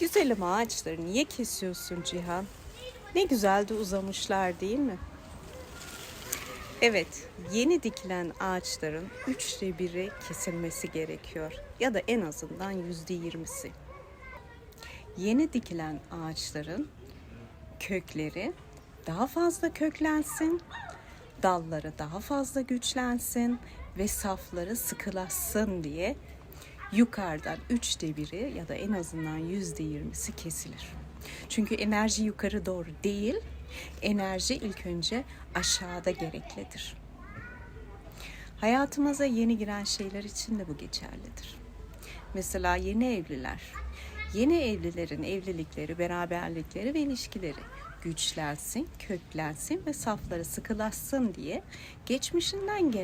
Güzelim ağaçları niye kesiyorsun Cihan? Ne güzel de uzamışlar değil mi? Evet, yeni dikilen ağaçların üçte biri kesilmesi gerekiyor. Ya da en azından yüzde yirmisi. Yeni dikilen ağaçların kökleri daha fazla köklensin, dalları daha fazla güçlensin ve safları sıkılaşsın diye yukarıdan üçte biri ya da en azından yüzde yirmisi kesilir. Çünkü enerji yukarı doğru değil, enerji ilk önce aşağıda gereklidir. Hayatımıza yeni giren şeyler için de bu geçerlidir. Mesela yeni evliler. Yeni evlilerin evlilikleri, beraberlikleri ve ilişkileri güçlensin, köklensin ve safları sıkılaşsın diye geçmişinden gelen